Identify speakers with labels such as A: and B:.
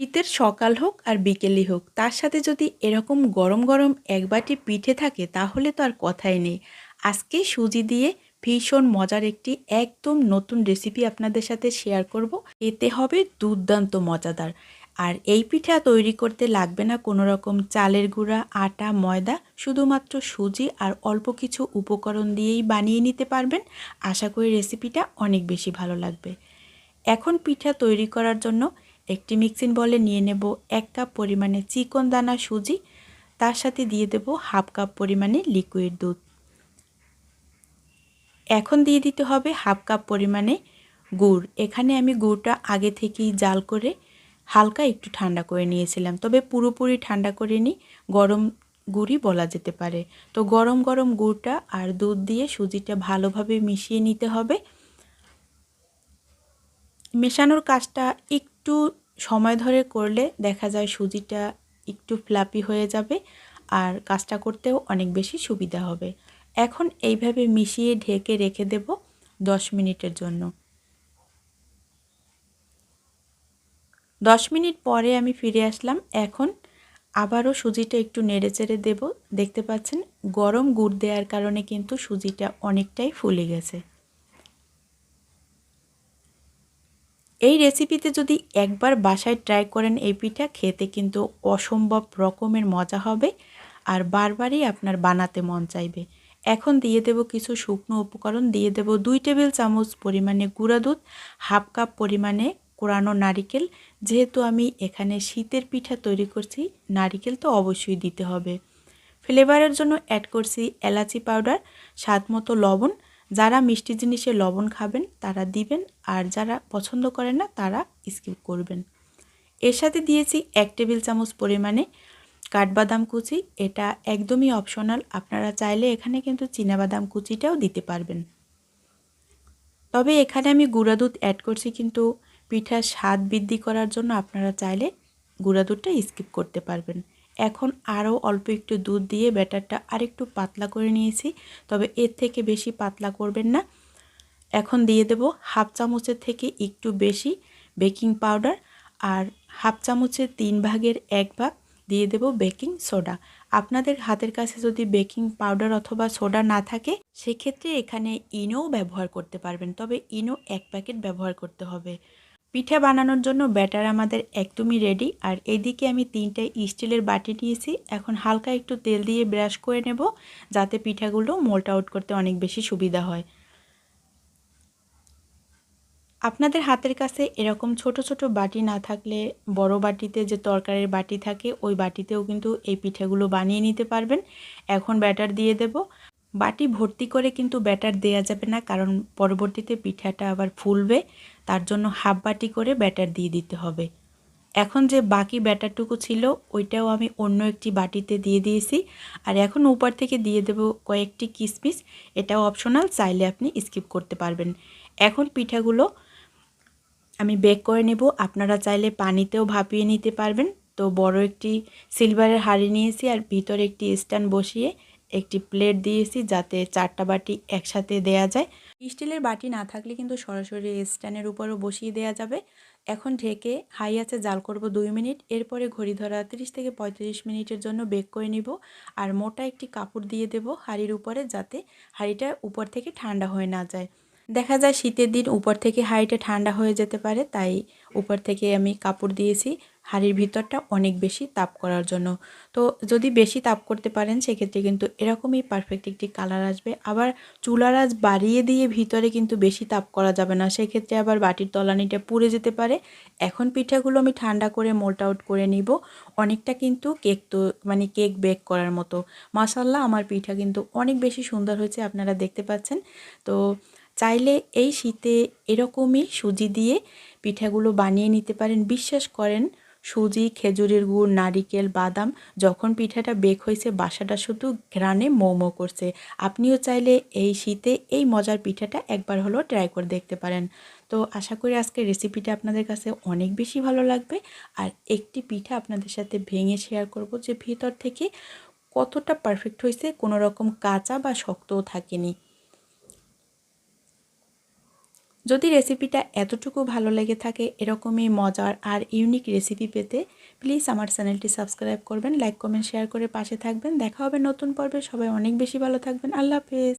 A: শীতের সকাল হোক আর বিকেলই হোক, তার সাথে যদি এরকম গরম গরম এক বাটি পিঠে থাকে, তাহলে তো আর কথাই নেই। আজকে সুজি দিয়ে ভীষণ মজার একটি একদম নতুন রেসিপি আপনাদের সাথে শেয়ার করব। এতে হবে দুর্দান্ত মজাদার। আর এই পিঠা তৈরি করতে লাগবে না কোনো রকম চালের গুঁড়া, আটা, ময়দা, শুধুমাত্র সুজি আর অল্প কিছু উপকরণ দিয়েই বানিয়ে নিতে পারবেন। আশা করি রেসিপিটা অনেক বেশি ভালো লাগবে। এখন পিঠা তৈরি করার জন্য একটি মিক্সিং বলে নিয়ে নেব এক কাপ পরিমাণে চিকন দানা সুজি, তার সাথে দিয়ে দেব হাফ কাপ পরিমাণে লিকুইড দুধ। এখন দিয়ে দিতে হবে হাফ কাপ পরিমাণে গুড়। এখানে আমি গুড়টা আগে থেকেই জাল করে হালকা একটু ঠান্ডা করে নিয়েছিলাম, তবে পুরোপুরি ঠান্ডা করে নিই গরম গুড়ই বলা যেতে পারে। তো গরম গরম গুড়টা আর দুধ দিয়ে সুজিটা ভালোভাবে মিশিয়ে নিতে হবে। মেশানোর কাজটা একটু সময় ধরে করলে দেখা যায় সুজিটা একটু ফ্লাপি হয়ে যাবে আর কাজটা করতেও অনেক বেশি সুবিধা হবে। এখন এইভাবে মিশিয়ে ঢেকে রেখে দেব দশ মিনিটের জন্য। দশ মিনিট পরে আমি ফিরে আসলাম। এখন আবারও সুজিটা একটু নেড়ে চেড়ে দেবো। দেখতে পাচ্ছেন গরম গুড় দেওয়ার কারণে কিন্তু সুজিটা অনেকটাই ফুলে গেছে। এই রেসিপিতে যদি একবার বাসায় ট্রাই করেন এই পিঠা, খেতে কিন্তু অসম্ভব রকমের মজা হবে আর বারবারই আপনার বানাতে মন চাইবে। এখন দিয়ে দেব কিছু শুকনো উপকরণ, দিয়ে দেব দুই টেবিল চামচ পরিমাণে গুঁড়া দুধ, হাফ কাপ পরিমাণে কোরানো নারিকেল। যেহেতু আমি এখানে শীতের পিঠা তৈরি করছি, নারিকেল তো অবশ্যই দিতে হবে। ফ্লেভারের জন্য অ্যাড করছি এলাচি পাউডার স্বাদ মতো লবণ যারা মিষ্টি জিনিসে লবণ খাবেন, তারা দিবেন, আর যারা পছন্দ করেন না, তারা স্কিপ করবেন। এর সাথে দিয়েছি এক টেবিল চামচ পরিমাণে কাঠবাদাম কুচি। এটা একদমই অপশনাল আপনারা চাইলে এখানে কিন্তু বাদাম কুচিটাও দিতে পারবেন। তবে এখানে আমি গুঁড়া দুধ অ্যাড করছি, কিন্তু পিঠার স্বাদ বৃদ্ধি করার জন্য আপনারা চাইলে গুঁড়া দুধটা স্কিপ করতে পারবেন। এখন আরও অল্প একটু দুধ দিয়ে ব্যাটারটা আরেকটু পাতলা করে নিয়েছি, তবে এর থেকে বেশি পাতলা করবেন না। এখন দিয়ে দেব হাফ চামচের থেকে একটু বেশি বেকিং পাউডার আর হাফ চামচের তিন ভাগের এক ভাগ দিয়ে দেব বেকিং সোডা। আপনাদের হাতের কাছে যদি বেকিং পাউডার অথবা সোডা না থাকে, সেক্ষেত্রে এখানে ইনোও ব্যবহার করতে পারবেন, তবে ইনো এক প্যাকেট ব্যবহার করতে হবে। পিঠা বানানোর জন্য ব্যাটার আমাদের একদমই রেডি আর এদিকে আমি তিনটে স্টিলের বাটি নিয়েছি। এখন হালকা একটু তেল দিয়ে ব্রাশ করে নেব, যাতে পিঠাগুলো মোল্ট আউট করতে অনেক বেশি সুবিধা হয়। আপনাদের হাতের কাছে এরকম ছোট ছোট বাটি না থাকলে, বড় বাটিতে যে তরকারির বাটি থাকে, ওই বাটিতেও কিন্তু এই পিঠাগুলো বানিয়ে নিতে পারবেন। এখন ব্যাটার দিয়ে দেব। বাটি ভর্তি করে কিন্তু ব্যাটার দেয়া যাবে না, কারণ পরবর্তীতে পিঠাটা আবার ফুলবে, তার জন্য হাফ বাটি করে ব্যাটার দিয়ে দিতে হবে। এখন যে বাকি ব্যাটারটুকু ছিল, ওইটাও আমি অন্য একটি বাটিতে দিয়ে দিয়েছি। আর এখন উপর থেকে দিয়ে দেব কয়েকটি কিসমিস, এটাও অপশনাল, চাইলে আপনি স্কিপ করতে পারবেন। এখন পিঠাগুলো আমি বেক করে নেব, আপনারা চাইলে পানিতেও ভাপিয়ে নিতে পারবেন। তো বড় একটি সিলভারের হাঁড়ি নিয়েছি, আর ভিতরে একটি স্ট্যান্ড বসিয়ে একটি প্লেট দিয়েছি যাতে চারটা বাটি একসাথে দেয়া যায়। স্টিলের বাটি না থাকলে কিন্তু সরাসরি স্ট্যান্ডের উপরও বসিয়ে দেওয়া যাবে। এখন ঢেকে হাই আছে জাল করব দুই মিনিট। এরপরে ঘড়ি ধরা তিরিশ থেকে পঁয়ত্রিশ মিনিটের জন্য বেক করে নিব। আর মোটা একটি কাপড় দিয়ে দেব হাঁড়ির উপরে যাতে হাঁড়িটা উপর থেকে ঠান্ডা হয়ে না যায়। দেখা যায় শীতের দিন উপর থেকে হাঁড়িটা ঠান্ডা হয়ে যেতে পারে, তাই উপর থেকে আমি কাপড় দিয়েছি। হাঁড়ির ভিতরটা অনেক বেশি তাপ করার জন্য। তো যদি বেশি তাপ করতে পারেন, সেক্ষেত্রে কিন্তু এরকমই পারফেক্ট একটি কালার আসবে। আবার চুলার আজ বাড়িয়ে দিয়ে ভিতরে কিন্তু বেশি তাপ করা যাবে না। সেক্ষেত্রে আবার বাটির তলানিটা পুড়ে যেতে পারে। এখন পিঠাগুলো আমি ঠান্ডা করে মোল্ট আউট করে নিব। অনেকটা কিন্তু কেক তো মানে কেক বেক করার মতো। মাসাল্লাহ আমার পিঠা কিন্তু অনেক বেশি সুন্দর হয়েছে, আপনারা দেখতে পাচ্ছেন। তো চাইলে এই শীতে এরকমই সুজি দিয়ে পিঠাগুলো বানিয়ে নিতে পারেন। বিশ্বাস করেন সুজি, খেজুরের গুড়, নারিকেল, বাদাম, যখন পিঠাটা বেক হয়েছে, বাসাটা শুধু ঘ্রাণে মোমো করছে। আপনিও চাইলে এই শীতে এই মজার পিঠাটা একবার হলেও ট্রাই করে দেখতে পারেন। তো আশা করি আজকের রেসিপিটা আপনাদের কাছে অনেক বেশি ভালো লাগবে। আর একটি পিঠা আপনাদের সাথে ভেঙে শেয়ার করব যে ভিতর থেকে কতটা পারফেক্ট হয়েছে, কোনো রকম কাঁচা বা শক্তও থাকেনি। যদি রেসিপিটা এতটুকু ভালো লেগে থাকে এরকমই মজার আর ইউনিক রেসিপি পেতে প্লিজ আমার চ্যানেলটি সাবস্ক্রাইব করবেন লাইক কমেন্ট শেয়ার করে পাশে থাকবেন। দেখা হবে নতুন পর্বে। সবাই অনেক বেশি ভালো থাকবেন। আল্লাহ হাফেজ।